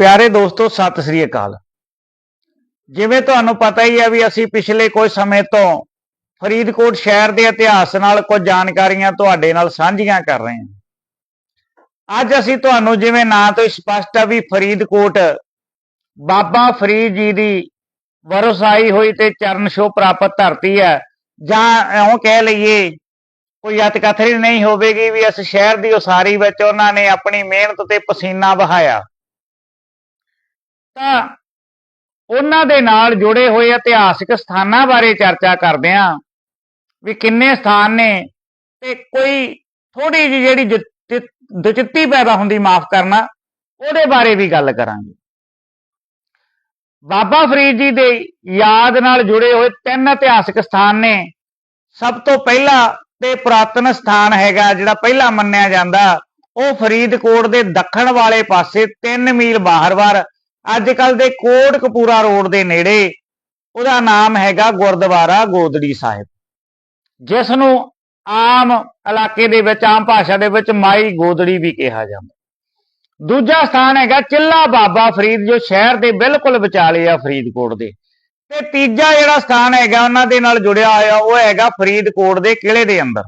ਪਿਆਰੇ ਦੋਸਤੋ, ਸਤਿ ਸ੍ਰੀ ਅਕਾਲ। ਜਿਵੇਂ ਤੁਹਾਨੂੰ ਪਤਾ ਹੀ ਹੈ ਵੀ ਅਸੀਂ ਪਿਛਲੇ ਕੁਝ ਸਮੇਂ ਤੋਂ ਫਰੀਦਕੋਟ ਸ਼ਹਿਰ ਦੇ ਇਤਿਹਾਸ ਨਾਲ ਕੁਝ ਜਾਣਕਾਰੀਆਂ ਤੁਹਾਡੇ ਨਾਲ ਸਾਂਝੀਆਂ ਕਰ ਰਹੇ ਹਾਂ। ਅੱਜ ਅਸੀਂ ਤੁਹਾਨੂੰ ਜਿਵੇਂ ਨਾਂ ਤੋਂ ਹੀ ਸਪਸ਼ਟ ਹੈ ਵੀ ਫਰੀਦਕੋਟ ਬਾਬਾ ਫਰੀਦ ਜੀ ਦੀ ਵਰਸਾਈ ਹੋਈ ਤੇ ਚਰਨ ਛੋਹ ਪ੍ਰਾਪਤ ਧਰਤੀ ਹੈ। ਜਾਂ ਇਉਂ ਕਹਿ ਲਈਏ, ਕੋਈ ਅਤਕਥਰੀ ਨਹੀਂ ਹੋਵੇਗੀ ਵੀ ਇਸ ਸ਼ਹਿਰ ਦੀ ਉਸਾਰੀ ਵਿੱਚ ਉਹਨਾਂ ਨੇ ਆਪਣੀ ਮਿਹਨਤ ਤੇ ਪਸੀਨਾ ਵਹਾਇਆ। ਤਾਂ ਉਹਨਾਂ ਦੇ ਨਾਲ ਜੁੜੇ ਹੋਏ ਇਤਿਹਾਸਿਕ ਸਥਾਨਾਂ ਬਾਰੇ ਚਰਚਾ ਕਰਦੇ ਹਾਂ। ਵੀ ਕਿੰਨੇ ਸਥਾਨ ਨੇ ਤੇ ਕੋਈ ਥੋੜੀ ਜਿਹੀ ਜਿਹੜੀ ਦੁਚਿੱਤੀ ਪੈਦਾ ਹੁੰਦੀ ਮਾਫ ਕਰਨਾ, ਉਹਦੇ ਬਾਰੇ ਵੀ ਗੱਲ ਕਰਾਂਗੇ। ਬਾਬਾ ਫਰੀਦ ਜੀ ਦੇ ਯਾਦ ਨਾਲ ਜੁੜੇ ਹੋਏ ਤਿੰਨ ਇਤਿਹਾਸਿਕ ਸਥਾਨ ਨੇ। ਸਭ ਤੋਂ ਪਹਿਲਾ ਤੇ ਪੁਰਾਤਨ ਸਥਾਨ ਹੈਗਾ ਜਿਹੜਾ ਪਹਿਲਾ ਮੰਨਿਆ ਜਾਂਦਾ, ਉਹ ਫਰੀਦਕੋਟ ਦੇ ਦੱਖਣ ਵਾਲੇ ਪਾਸੇ 3 ਮੀਲ ਬਾਹਰਵਾਰ ਅੱਜ ਕੱਲ ਦੇ ਕੋਟ ਕਪੂਰਾ ਰੋਡ ਦੇ ਨੇੜੇ ਉਹਦਾ ਨਾਮ ਹੈਗਾ ਗੁਰਦੁਆਰਾ ਗੋਦੜੀ ਸਾਹਿਬ। ਜਿਸ ਨੂੰ ਆਮ ਇਲਾਕੇ ਦੇ ਵਿੱਚ, ਆਮ ਭਾਸ਼ਾ ਦੇ ਵਿੱਚ ਮਾਈ ਗੋਦੜੀ ਵੀ ਕਿਹਾ ਜਾਂਦਾ। ਦੂਜਾ ਸਥਾਨ ਹੈਗਾ ਚਿੱਲਾ ਬਾਬਾ ਫਰੀਦ, ਜੋ ਸ਼ਹਿਰ ਦੇ ਬਿਲਕੁਲ ਵਿਚਾਲੇ ਆ ਫਰੀਦਕੋਟ ਦੇ। ਤੇ ਤੀਜਾ ਜਿਹੜਾ ਸਥਾਨ ਹੈਗਾ, ਉਹਨਾਂ ਦੇ ਨਾਲ ਜੁੜਿਆ ਹੋਇਆ, ਉਹ ਹੈਗਾ ਫਰੀਦਕੋਟ ਦੇ ਕਿਲੇ ਦੇ ਅੰਦਰ।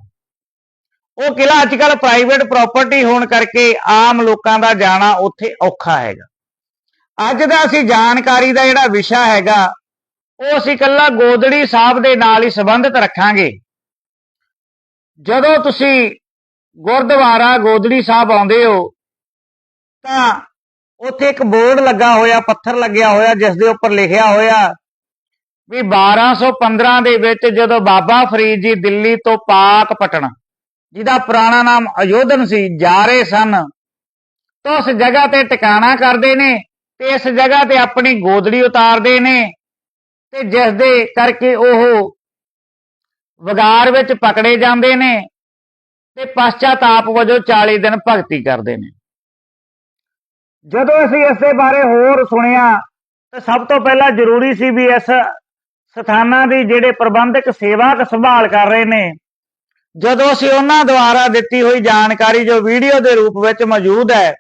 ਉਹ ਕਿਲਾ ਅੱਜ ਕੱਲ ਪ੍ਰਾਈਵੇਟ ਪ੍ਰਾਪਰਟੀ ਹੋਣ ਕਰਕੇ ਆਮ ਲੋਕਾਂ ਦਾ ਜਾਣਾ ਉੱਥੇ ਔਖਾ ਹੈਗਾ। ਅੱਜ ਦਾ ਅਸੀਂ ਜਾਣਕਾਰੀ ਦਾ ਜਿਹੜਾ ਵਿਸ਼ਾ ਹੈਗਾ, ਉਹ ਅਸੀਂ ਕੱਲਾ ਗੋਦੜੀ ਸਾਹਿਬ ਦੇ ਨਾਲ ਹੀ ਸੰਬੰਧਿਤ ਰੱਖਾਂਗੇ। ਜਦੋਂ ਤੁਸੀਂ ਗੁਰਦੁਆਰਾ ਗੋਦੜੀ ਸਾਹਿਬ ਆਉਂਦੇ ਹੋ, ਤਾਂ ਉੱਥੇ ਇੱਕ ਬੋਰਡ ਲੱਗਾ ਹੋਇਆ, ਪੱਥਰ ਲੱਗਿਆ ਹੋਇਆ, ਜਿਸ ਦੇ ਉੱਪਰ ਲਿਖਿਆ ਹੋਇਆ ਵੀ 1215 ਦੇ ਵਿੱਚ ਜਦੋਂ ਬਾਬਾ ਫਰੀਦ ਜੀ ਦਿੱਲੀ ਤੋਂ ਪਾਕ ਪਟਣ ਜਿਹਦਾ ਪੁਰਾਣਾ ਨਾਮ ਅਯੋਧਨ ਸੀ, ਜਾ ਰਹੇ ਸਨ, ਤਾਂ ਉਸ ਜਗ੍ਹਾ ਤੇ ਟਿਕਾਣਾ ਕਰਦੇ ਨੇ। ਤੇ ਇਸ ਜਗ੍ਹਾ ਤੇ ਆਪਣੀ ਗੋਦੜੀ ਉਤਾਰਦੇ ਨੇ ਤੇ ਜਿਸ ਦੇ ਕਰਕੇ ਉਹ ਵਗਾਰ ਵਿੱਚ ਪਕੜੇ ਜਾਂਦੇ ਨੇ ਤੇ ਪਛਤਾਪ ਵਜੋਂ 40 ਦਿਨ ਭਗਤੀ ਕਰਦੇ ਨੇ। ਜਦੋਂ ਅਸੀਂ ਇਸ ਦੇ ਬਾਰੇ ਹੋਰ ਸੁਣਿਆ, ਤਾਂ ਸਭ ਤੋਂ ਪਹਿਲਾਂ ਜ਼ਰੂਰੀ ਸੀ ਵੀ ਇਸ ਸਥਾਨਾਂ ਦੀ ਜਿਹੜੇ ਪ੍ਰਬੰਧਕ ਸੇਵਾ ਸੰਭਾਲ ਕਰ ਰਹੇ ਨੇ। ਜਦੋਂ ਅਸੀਂ ਉਹਨਾਂ ਦੁਆਰਾ ਦਿੱਤੀ ਹੋਈ ਜਾਣਕਾਰੀ ਜੋ ਵੀਡੀਓ ਦੇ ਰੂਪ ਵਿੱਚ ਮੌਜੂਦ ਹੈ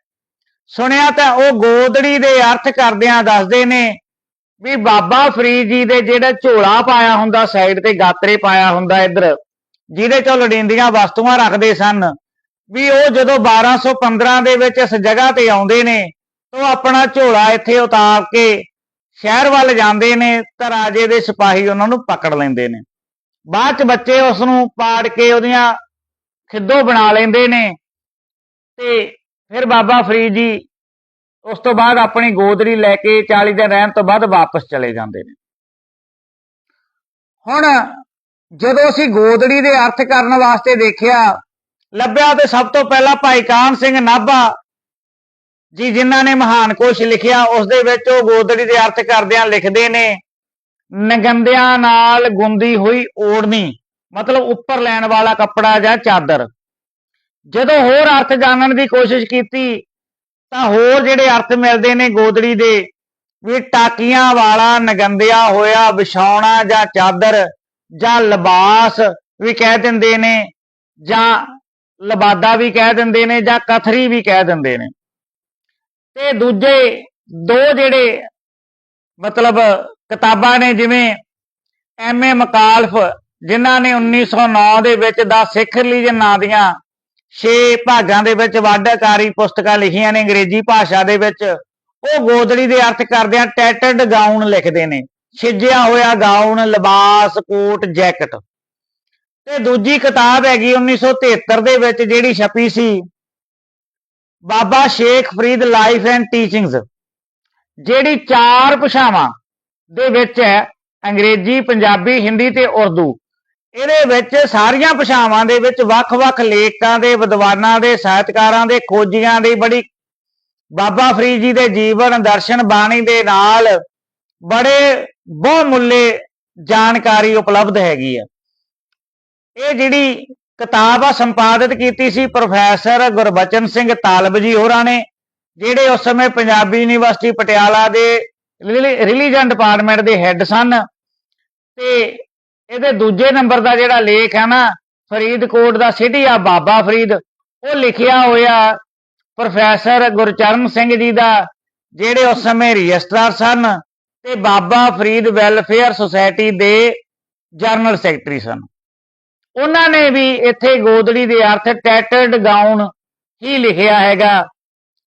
ਸੁਣਿਆ ਤਾਂ ਉਹ ਗੋਦੜੀ ਦੇ ਅਰਥ ਕਰਦਿਆਂ ਦੱਸਦੇ ਨੇ ਵੀ ਬਾਬਾ ਫਰੀਦ ਜੀ ਦੇ ਜਿਹੜਾ ਝੋਲਾ ਪਾਇਆ ਹੁੰਦਾ, ਸਾਈਡ ਤੇ ਗਾਤਰੇ ਪਾਇਆ ਹੁੰਦਾ ਇੱਧਰ, ਜਿਹਦੇ ਚੋਂ ਲੋੜੀਂਦੀਆਂ ਵਸਤੂਆਂ ਰੱਖਦੇ ਸਨ, ਵੀ ਉਹ ਜਦੋਂ 1215 ਦੇ ਵਿੱਚ ਇਸ ਜਗ੍ਹਾ ਤੇ ਆਉਂਦੇ ਨੇ, ਤਾਂ ਉਹ ਆਪਣਾ ਝੋਲਾ ਇੱਥੇ ਉਤਾਰ ਕੇ ਸ਼ਹਿਰ ਵੱਲ ਜਾਂਦੇ ਨੇ ਤਾਂ ਰਾਜੇ ਦੇ ਸਿਪਾਹੀ ਉਹਨਾਂ ਨੂੰ ਪਕੜ ਲੈਂਦੇ ਨੇ। ਬਾਅਦ ਚ ਬੱਚੇ ਉਸ ਨੂੰ ਪਾੜ ਕੇ ਉਹਦੀਆਂ ਖਿੱਦੋ ਬਣਾ ਲੈਂਦੇ ਨੇ ਤੇ ਫਿਰ ਬਾਬਾ ਫਰੀਦ ਜੀ ਉਸ ਤੋਂ ਬਾਅਦ ਆਪਣੀ ਗੋਦੜੀ ਲੈ ਕੇ 40 ਦਿਨ ਰਹਿਣ ਤੋਂ ਬਾਅਦ ਵਾਪਸ ਚਲੇ ਜਾਂਦੇ ਨੇ। ਹੁਣ ਜਦੋਂ ਅਸੀਂ ਗੋਦੜੀ ਦੇ ਅਰਥ ਕਰਨ ਵਾਸਤੇ ਦੇਖਿਆ, ਲੱਭਿਆ ਤੇ ਸਭ ਤੋਂ ਪਹਿਲਾਂ ਭਾਈ ਕਾਨ ਸਿੰਘ ਨਾਭਾ ਜੀ ਜਿਨ੍ਹਾਂ ਨੇ ਮਹਾਨ ਕੋਸ਼ ਲਿਖਿਆ, ਉਸ ਦੇ ਵਿੱਚ ਉਹ ਗੋਦੜੀ ਦੇ ਅਰਥ ਕਰਦਿਆਂ ਲਿਖਦੇ ਨੇ, ਨਗੰਦਿਆਂ ਨਾਲ ਗੁੰਦੀ ਹੋਈ ਓੜਨੀ, ਮਤਲਬ ਉੱਪਰ ਲੈਣ ਵਾਲਾ ਕੱਪੜਾ ਜਾਂ ਚਾਦਰ। ਜਦੋਂ ਹੋਰ ਅਰਥ ਜਾਣਨ ਦੀ ਕੋਸ਼ਿਸ਼ ਕੀਤੀ, ਤਾਂ ਹੋਰ ਜਿਹੜੇ ਅਰਥ ਮਿਲਦੇ ਨੇ ਗੋਦੜੀ ਦੇ, ਵੀ ਟਾਕੀਆਂ ਵਾਲਾ ਨਗੰਦਿਆ ਹੋਇਆ ਵਿਛਾਉਣਾ ਜਾਂ ਚਾਦਰ ਜਾਂ ਲਿਬਾਸ ਵੀ ਕਹਿ ਦਿੰਦੇ ਨੇ, ਜਾਂ ਲਬਾਦਾ ਵੀ ਕਹਿ ਦਿੰਦੇ ਨੇ, ਜਾਂ ਕਥਰੀ ਵੀ ਕਹਿ ਦਿੰਦੇ ਨੇ। ਤੇ ਦੂਜੇ ਦੋ ਜਿਹੜੇ ਮਤਲਬ ਕਿਤਾਬਾਂ ਨੇ, ਜਿਵੇਂ ਐਮ ਏ ਮਕਾਲਫ, ਜਿਨ੍ਹਾਂ ਨੇ 1909 ਦੇ ਵਿੱਚ ਦਾ ਸਿੱਖ ਰਿਲੀਜਨ ਨਾਂ ਦੀਆਂ 6 ਭਾਗਾਂ ਦੇ ਵਿੱਚ ਵਾਢਕਾਰੀ ਪੁਸਤਕਾਂ ਲਿਖੀਆਂ ਨੇ, ਅੰਗਰੇਜ਼ੀ ਭਾਸ਼ਾ ਦੇ ਵਿੱਚ। ਉਹ ਗੋਦੜੀ ਦੇ ਅਰਥ ਕਰਦਿਆਂ ਟੈਟਡ ਗਾਊਨ ਲਿਖਦੇ ਨੇ। ਛਿੱਜਿਆ ਹੋਇਆ ਗਾਊਨ ਲਿਬਾਸ, ਕੋਟ, ਜੈਕਟ। ਤੇ ਦੂਜੀ ਕਿਤਾਬ ਹੈਗੀ 1973 ਦੇ ਵਿੱਚ, ਜਿਹੜੀ ਛਪੀ ਸੀ, Baba Sheikh Farid life and teachings ਜਿਹੜੀ ਚਾਰ ਭਾਸ਼ਾਵਾਂ ਦੇ ਵਿੱਚ ਹੈ, ਅੰਗਰੇਜ਼ੀ, ਪੰਜਾਬੀ, ਹਿੰਦੀ ਤੇ ਉਰਦੂ। ਇਹਦੇ ਵਿੱਚ ਸਾਰੀਆਂ ਭਾਸ਼ਾਵਾਂ ਦੇ ਵਿੱਚ ਵੱਖ-ਵੱਖ ਲੇਖਕਾਂ ਦੇ, ਵਿਦਵਾਨਾਂ ਦੇ, ਸਾਹਿਤਕਾਰਾਂ ਦੇ, ਖੋਜੀਆਂ ਦੀ ਬੜੀ ਬਾਬਾ ਫਰੀਦ ਜੀ ਦੇ ਜੀਵਨ, ਦਰਸ਼ਨ ਬਾਣੀ ਦੇ ਨਾਲ ਬੜੇ ਬਹੁਮੁੱਲੇ ਜਾਣਕਾਰੀ ਉਪਲਬਧ ਹੈਗੀ ਆ। ਇਹ ਜਿਹੜੀ ਕਿਤਾਬ ਆ, ਸੰਪਾਦਿਤ ਕੀਤੀ ਸੀ ਪ੍ਰੋਫੈਸਰ ਗੁਰਬਚਨ ਸਿੰਘ ਤਾਲਬ ਜੀ ਹੋਰਾਂ ਨੇ, ਜਿਹੜੇ ਉਸ ਸਮੇਂ ਪੰਜਾਬੀ ਯੂਨੀਵਰਸਿਟੀ ਪਟਿਆਲਾ ਦੇ ਰਿਲੀਜਨ ਡਿਪਾਰਟਮੈਂਟ ਦੇ ਹੈੱਡ ਸਨ ਤੇ ਇਹਦੇ ਦੂਜੇ ਨੰਬਰ ਦਾ ਜਿਹੜਾ ਲੇਖ ਹੈ ਨਾ, ਫਰੀਦਕੋਟ ਦਾ ਸਿਟੀ ਆ, ਬਾਬਾ ਫਰੀਦ। ਉਹ ਲਿਖਿਆ ਹੋਇਆ ਪ੍ਰੋਫੈਸਰ ਗੁਰਚਰਨ ਸਿੰਘ ਜੀ ਦਾ, ਜਿਹੜੇ ਉਸ ਸਮੇਂ ਰਜਿਸਟਰਾਰ ਸਨ ਤੇ ਬਾਬਾ ਫਰੀਦ ਵੈਲਫੇਅਰ ਸੁਸਾਇਟੀ ਦੇ ਜਨਰਲ ਸੈਕਟਰੀ ਸਨ। ਉਹਨਾਂ ਨੇ ਵੀ ਇੱਥੇ ਗੋਦੜੀ ਦੇ ਅਰਥ ਟੈਟਰਡ ਗਾਊਨ ਹੀ ਲਿਖਿਆ ਹੈਗਾ,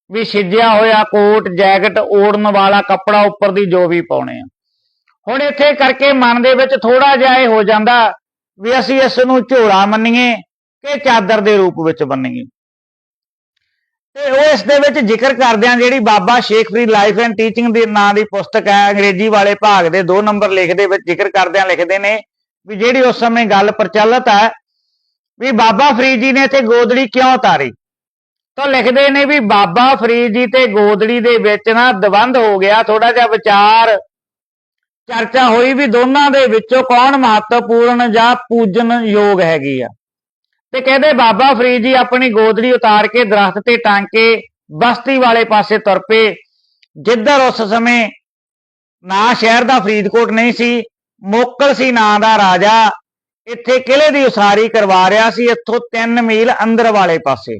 ਵੀ ਛਿਜਿਆ ਹੋਇਆ ਕੋਟ, ਜੈਕਟ, ਓੜਨ ਵਾਲਾ ਕੱਪੜਾ ਉੱਪਰ ਦੀ ਜੋ ਵੀ ਪਾਉਣੇ ਆ। ਹੁਣ ਇੱਥੇ ਕਰਕੇ ਮਨ ਦੇ ਵਿੱਚ ਥੋੜਾ ਜਿਹਾ ਇਹ ਹੋ ਜਾਂਦਾ ਵੀ ਅਸੀਂ ਇਸ ਨੂੰ ਝੋਲਾ ਮੰਨੀਏ ਕਿ ਚਾਦਰ ਦੇ ਰੂਪ ਵਿੱਚ ਮੰਨੀਏ। ਤੇ ਉਹ ਇਸ ਦੇ ਵਿੱਚ ਜ਼ਿਕਰ ਕਰਦੇ ਆ ਜਿਹੜੀ Baba Sheikh Farid life and teaching ਦੇ ਨਾਂ ਦੀ ਪੁਸਤਕ ਹੈ, ਅੰਗਰੇਜ਼ੀ ਵਾਲੇ ਭਾਗ ਦੇ 2 ਨੰਬਰ ਲੇਖ ਦੇ ਵਿੱਚ ਜ਼ਿਕਰ ਕਰਦੇ ਆ ਲਿਖਦੇ ਨੇ ਵੀ ਜਿਹੜੀ ਉਸ ਸਮੇਂ ਗੱਲ ਪ੍ਰਚਲਿਤ ਹੈ ਵੀ ਬਾਬਾ ਫਰੀਦ ਜੀ ਨੇ ਇੱਥੇ ਗੋਦੜੀ ਕਿਉਂ ਉਤਾਰੀ? ਤਾਂ ਲਿਖਦੇ ਨੇ ਵੀ ਬਾਬਾ ਫਰੀਦ ਜੀ ਤੇ ਗੋਦੜੀ ਦੇ ਵਿੱਚ ਨਾ ਦਵੰਦ ਹੋ ਗਿਆ ਥੋੜਾ ਜਿਹਾ ਵਿਚਾਰ ਚਰਚਾ ਹੋਈ ਵੀ ਦੋਨਾਂ ਦੇ ਵਿੱਚੋਂ ਕੌਣ ਮਹੱਤਵਪੂਰਨ ਜਾਂ ਪੂਜਨ ਯੋਗ ਹੈਗੀ ਆ। ਤੇ ਕਹਿੰਦੇ ਬਾਬਾ ਫਰੀਦ ਜੀ ਆਪਣੀ ਗੋਦੜੀ ਉਤਾਰ ਕੇ ਦਰਖਤ ਤੇ ਟੰਗ ਕੇ ਬਸਤੀ ਵਾਲੇ ਪਾਸੇ ਤੁਰ ਪਏ। ਜਿੱਧਰ ਉਸ ਸਮੇਂ ਨਾ ਸ਼ਹਿਰ ਦਾ ਫਰੀਦਕੋਟ ਨਹੀਂ ਸੀ, ਮੋਕਲ ਸੀ ਨਾਂ ਦਾ ਰਾਜਾ, ਇੱਥੇ ਕਿਲੇ ਦੀ ਉਸਾਰੀ ਕਰਵਾ ਰਿਹਾ ਸੀ, ਇੱਥੋਂ 3 ਮੀਲ ਅੰਦਰ ਵਾਲੇ ਪਾਸੇ।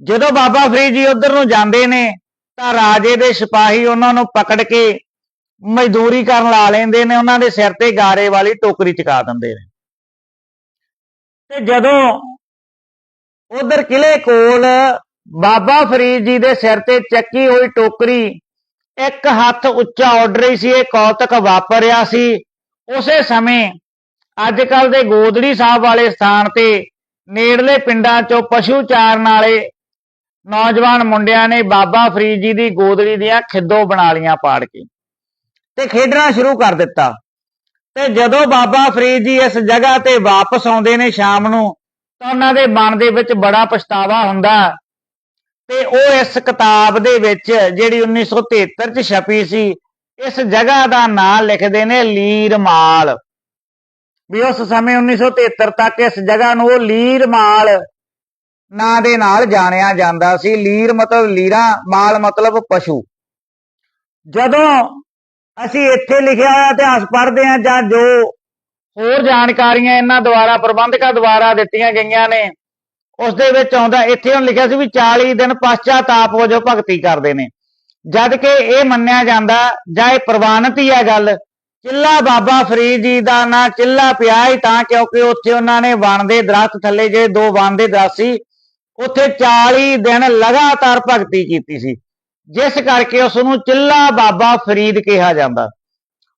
ਜਦੋਂ ਬਾਬਾ ਫਰੀਦ ਜੀ ਉਧਰ ਨੂੰ ਜਾਂਦੇ ਨੇ, ਤਾਂ ਰਾਜੇ ਦੇ ਸਿਪਾਹੀ ਉਹਨਾਂ ਨੂੰ ਪਕੜ ਕੇ ਮਜ਼ਦੂਰੀ ਕਰਨ ਲਾ ਲੈਂਦੇ ਨੇ, ਉਹਨਾਂ ਦੇ ਸਿਰ ਤੇ ਗਾਰੇ ਵਾਲੀ ਟੋਕਰੀ ਚਕਾ ਦਿੰਦੇ ਨੇ। ਤੇ ਜਦੋਂ ਉਧਰ ਕਿਲੇ ਕੋਲ ਬਾਬਾ ਫਰੀਦ ਜੀ ਦੇ ਸਿਰ ਤੇ ਚੱਕੀ ਹੋਈ ਟੋਕਰੀ ਇੱਕ ਹੱਥ ਉੱਚਾ ਉੱਡ ਰਹੀ ਸੀ, ਇਹ ਕੌਤਕ ਵਾਪਰਿਆ ਸੀ, ਉਸੇ ਸਮੇਂ ਅੱਜ ਕੱਲ ਦੇ ਗੋਦੜੀ ਸਾਹਿਬ ਵਾਲੇ ਸਥਾਨ ਤੇ ਨੇੜਲੇ ਪਿੰਡਾਂ ਚੋਂ ਪਸ਼ੂ ਚਾਰਨ ਵਾਲੇ ਨੌਜਵਾਨ ਮੁੰਡਿਆਂ ਨੇ ਬਾਬਾ ਫਰੀਦ ਜੀ ਦੀ ਗੋਦੜੀ ਦੀਆਂ ਖਿੱਦੋ ਬਣਾ ਲੀਆਂ ਪਾੜ ਕੇ। ਤੇ ਖੇਡਣਾ ਸ਼ੁਰੂ ਕਰ ਦਿੱਤਾ। ਤੇ ਜਦੋਂ ਬਾਬਾ ਫਰੀਦ ਜੀ ਇਸ ਜਗ੍ਹਾ ਤੇ ਵਾਪਸ ਆਉਂਦੇ ਨੇ ਸ਼ਾਮ ਨੂੰ, ਤਾਂ ਉਹਨਾਂ ਦੇ ਮਨ ਦੇ ਵਿੱਚ ਬੜਾ ਪਛਤਾਵਾ ਹੁੰਦਾ। ਤੇ ਉਹ ਇਸ ਕਿਤਾਬ ਦੇ ਵਿੱਚ ਜਿਹੜੀ 1973 ਚ ਛਪੀ ਸੀ, ਇਸ ਜਗ੍ਹਾ ਦਾ ਨਾਮ ਲਿਖਦੇ ਨੇ ਲੀਰਮਾਲ ਵੀ ਉਸ ਸਮੇਂ 1973 ਤੱਕ ਇਸ ਜਗ੍ਹਾ ਨੂੰ ਉਹ ਲੀਰਮਾਲ ਨਾਂ ਦੇ ਨਾਲ ਜਾਣਿਆ ਜਾਂਦਾ ਸੀ। ਲੀਰ ਮਤਲਬ ਲੀਰਾ, ਮਾਲ ਮਤਲਬ ਪਸ਼ੂ। ਜਦੋਂ ਅਸੀਂ ਇੱਥੇ ਲਿਖਿਆ ਹੋਇਆ ਇਤਿਹਾਸ ਪੜ੍ਹਦੇ ਹਾਂ ਜਾਂ ਜੋ ਹੋਰ ਜਾਣਕਾਰੀਆਂ ਇਹਨਾਂ ਦੁਆਰਾ, ਪ੍ਰਬੰਧਕਾਂ ਦੁਆਰਾ ਦਿੱਤੀਆਂ ਗਈਆਂ ਨੇ। ਉਸ ਦੇ ਵਿੱਚ ਆਉਂਦਾ, ਇੱਥੇ ਹੁਣ ਲਿਖਿਆ ਸੀ ਵੀ 40 ਦਿਨ ਪਛਤਾਪ ਵਜੋਂ ਭਗਤੀ ਕਰਦੇ ਨੇ। ਜਦ ਕਿ ਇਹ ਮੰਨਿਆ ਜਾਂਦਾ, ਜਾਂ ਇਹ ਪ੍ਰਵਾਨਿਤ ਹੀ ਹੈ ਗੱਲ, ਚਿੱਲਾ ਬਾਬਾ ਫਰੀਦ ਜੀ ਦਾ ਨਾਂ ਚਿੱਲਾ ਪਿਆ ਹੀ ਤਾਂ, ਕਿਉਂਕਿ ਉੱਥੇ ਉਹਨਾਂ ਨੇ ਵਣ ਦੇ ਦਰਖਤ ਥੱਲੇ ਜਿਹੜੇ ਦੋ ਵਣ ਦੇ ਦਰਖਤ ਸੀ, ਉੱਥੇ 40 ਦਿਨ ਲਗਾਤਾਰ ਭਗਤੀ ਕੀਤੀ ਸੀ। ਜਿਸ ਕਰਕੇ ਉਸ ਨੂੰ ਚਿੱਲਾ ਬਾਬਾ ਫਰੀਦ ਕਿਹਾ ਜਾਂਦਾ।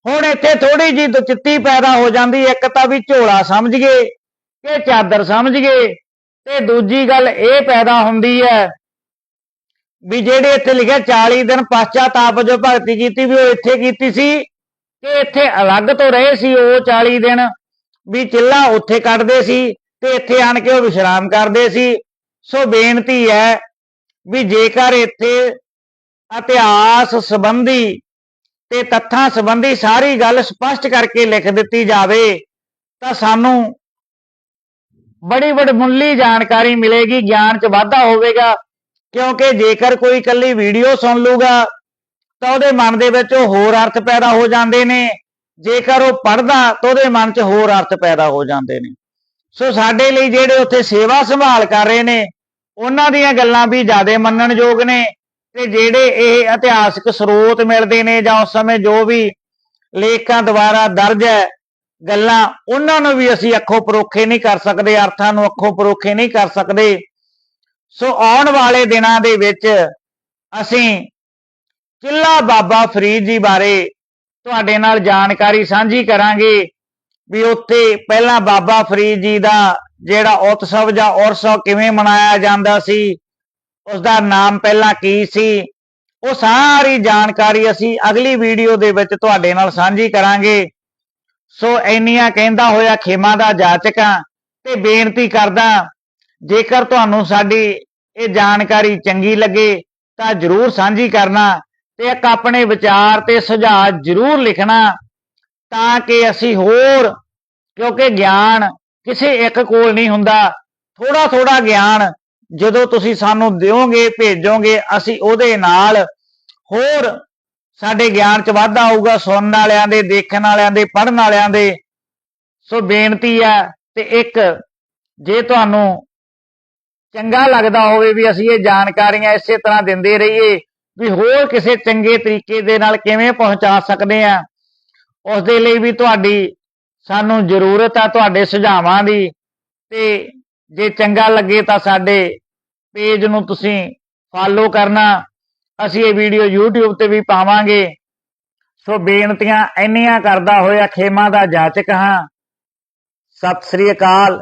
ਹੁਣ ਇੱਥੇ ਥੋੜੀ ਜੀ ਦੁਚਿੱਤੀ ਪੈਦਾ ਹੋ ਜਾਂਦੀ, ਇੱਕ ਤਾਂ ਵੀ ਝੋਲਾ ਸਮਝ ਗਏ ਕਿ ਚਾਦਰ ਸਮਝ ਗਏ, ਤੇ ਦੂਜੀ ਗੱਲ ਇਹ ਪੈਦਾ ਹੁੰਦੀ ਹੈ ਵੀ ਜਿਹੜੇ ਇੱਥੇ ਲਿਖਿਆ 40 ਦਿਨ ਪਛਤਾਪ ਵਜੋਂ ਭਗਤੀ ਕੀਤੀ ਵੀ ਉਹ ਇੱਥੇ ਕੀਤੀ ਸੀ ਕਿ ਇੱਥੇ ਅਲੱਗ ਤੋਂ ਰਹੇ ਸੀ ਉਹ 40 ਦਿਨ, ਵੀ ਚਿੱਲਾ ਉੱਥੇ ਕੱਢਦੇ ਸੀ, ਤੇ ਇੱਥੇ ਆਣ ਕੇ ਉਹ ਵਿਸ਼ਰਾਮ ਕਰਦੇ ਸੀ। ਸੋ ਬੇਨਤੀ ਹੈ ਵੀ ਜੇਕਰ ਇੱਥੇ ਇਤਿਹਾਸ ਸੰਬੰਧੀ ਤੇ ਤੱਥਾਂ ਸੰਬੰਧੀ ਸਾਰੀ ਗੱਲ ਸਪਸ਼ਟ ਕਰਕੇ ਲਿਖ ਦਿੱਤੀ ਜਾਵੇ, ਤਾਂ ਸਾਨੂੰ ਬੜੀ ਵਡਮੁੱਲੀ ਜਾਣਕਾਰੀ ਮਿਲੇਗੀ, ਗਿਆਨ 'ਚ ਵਾਧਾ ਹੋਵੇਗਾ, ਕਿਉਂਕਿ ਜੇਕਰ ਕੋਈ ਇਕੱਲੀ ਵੀਡੀਓ ਸੁਣ ਲੂਗਾ, ਤਾਂ ਉਹਦੇ ਮਨ ਦੇ ਵਿੱਚ ਉਹ ਹੋਰ ਅਰਥ ਪੈਦਾ ਹੋ ਜਾਂਦੇ ਨੇ, ਜੇਕਰ ਉਹ ਪੜ੍ਹਦਾ, ਤਾਂ ਉਹਦੇ ਮਨ 'ਚ ਹੋਰ ਅਰਥ ਪੈਦਾ ਹੋ ਜਾਂਦੇ ਨੇ। ਸੋ ਸਾਡੇ ਲਈ ਜਿਹੜੇ ਉੱਥੇ ਸੇਵਾ ਸੰਭਾਲ ਕਰ ਰਹੇ ਨੇ, ਉਹਨਾਂ ਦੀਆਂ ਗੱਲਾਂ ਵੀ ਜ਼ਿਆਦਾ ਮੰਨਣਯੋਗ ਨੇ ਤੇ ਜਿਹੜੇ ਇਹ ਇਤਿਹਾਸਕ ਸਰੋਤ ਮਿਲਦੇ ਨੇ ਜਾਂ ਉਸ ਸਮੇਂ ਜੋ ਵੀ ਲੇਖਕਾਂ ਦੁਆਰਾ ਦਰਜ ਹੈ, ਗੱਲਾਂ ਉਹਨਾਂ ਨੂੰ ਵੀ ਅਸੀਂ ਅੱਖੋਂ ਪਰੋਖੇ ਨਹੀਂ ਕਰ ਸਕਦੇ, ਅਰਥਾਂ ਨੂੰ ਅੱਖੋਂ ਪਰੋਖੇ ਨਹੀਂ ਕਰ ਸਕਦੇ। ਸੋ ਆਉਣ ਵਾਲੇ ਦਿਨਾਂ ਦੇ ਵਿੱਚ ਅਸੀਂ ਚਿੱਲਾ ਬਾਬਾ ਫਰੀਦ ਜੀ ਬਾਰੇ ਤੁਹਾਡੇ ਨਾਲ ਜਾਣਕਾਰੀ ਸਾਂਝੀ ਕਰਾਂਗੇ ਵੀ ਉੱਥੇ ਪਹਿਲਾਂ ਬਾਬਾ ਫਰੀਦ ਜੀ ਦਾ ਜਿਹੜਾ ਉਤਸਵ ਜਾਂ ਉਰਸ ਕਿਵੇਂ ਮਨਾਇਆ ਜਾਂਦਾ ਸੀ ਉਸ ਦਾ ਨਾਮ ਪਹਿਲਾਂ ਕੀ ਸੀ? ਉਹ ਸਾਰੀ ਜਾਣਕਾਰੀ ਅਸੀਂ ਅਗਲੀ ਵੀਡੀਓ ਦੇ ਵਿੱਚ ਤੁਹਾਡੇ ਨਾਲ ਸਾਂਝੀ ਕਰਾਂਗੇ। ਸੋ ਇੰਨੀਆਂ ਕਹਿੰਦਾ ਹੋਇਆ ਖੇਮਾ ਦਾ ਜਾਚਕਾਂ ਤੇ ਬੇਨਤੀ ਕਰਦਾ, ਜੇਕਰ ਤੁਹਾਨੂੰ ਸਾਡੀ ਇਹ ਜਾਣਕਾਰੀ ਚੰਗੀ ਲੱਗੇ ਤਾਂ ਜਰੂਰ ਸਾਂਝੀ ਕਰਨਾ ਤੇ ਇੱਕ ਆਪਣੇ ਵਿਚਾਰ ਤੇ ਸੁਝਾਅ ਜਰੂਰ ਲਿਖਣਾ ਤਾਂ ਕਿ ਅਸੀਂ ਹੋਰ, ਕਿਉਂਕਿ ਗਿਆਨ ਕਿਸੇ ਇੱਕ ਕੋਲ ਨਹੀਂ ਹੁੰਦਾ ਥੋੜਾ ਥੋੜਾ ਗਿਆਨ ਜਦੋਂ ਤੁਸੀਂ ਸਾਨੂੰ ਦਿਓਗੇ, ਭੇਜੋਗੇ, ਅਸੀਂ ਉਹਦੇ ਨਾਲ ਹੋਰ ਸਾਡੇ ਗਿਆਨ 'ਚ ਵਾਧਾ ਆਊਗਾ, ਸੁਣਨ ਵਾਲਿਆਂ ਦੇ, ਦੇਖਣ ਵਾਲਿਆਂ ਦੇ, ਪੜ੍ਹਨ ਵਾਲਿਆਂ ਦੇ। ਸੋ ਬੇਨਤੀ ਹੈ ਤੇ ਇੱਕ, ਜੇ ਤੁਹਾਨੂੰ ਚੰਗਾ ਲੱਗਦਾ ਹੋਵੇ ਵੀ ਅਸੀਂ ਇਹ ਜਾਣਕਾਰੀਆਂ ਇਸੇ ਤਰ੍ਹਾਂ ਦਿੰਦੇ ਰਹੀਏ, ਵੀ ਹੋਰ ਕਿਸੇ ਚੰਗੇ ਤਰੀਕੇ ਦੇ ਨਾਲ ਕਿਵੇਂ ਪਹੁੰਚਾ ਸਕਦੇ ਆ, ਉਸ ਦੇ ਲਈ ਵੀ ਤੁਹਾਡੀ ਸਾਨੂੰ ਜ਼ਰੂਰਤ ਆ ਤੁਹਾਡੇ ਸੁਝਾਵਾਂ ਦੀ। ਤੇ ਜੇ ਚੰਗਾ ਲੱਗੇ ਤਾਂ ਸਾਡੇ ਪੇਜ ਨੂੰ ਤੁਸੀਂ ਫਾਲੋ ਕਰਨਾ। ਅਸੀਂ ਇਹ ਵੀਡੀਓ YouTube ਤੇ ਵੀ ਪਾਵਾਂਗੇ। ਸੋ ਬੇਨਤੀਆਂ ਇੰਨੀਆਂ ਕਰਦਾ ਹੋਇਆ ਖੇਮਾ ਦਾ ਜਾਚਕ ਹਾਂ। ਸਤਿ ਸ੍ਰੀ ਅਕਾਲ।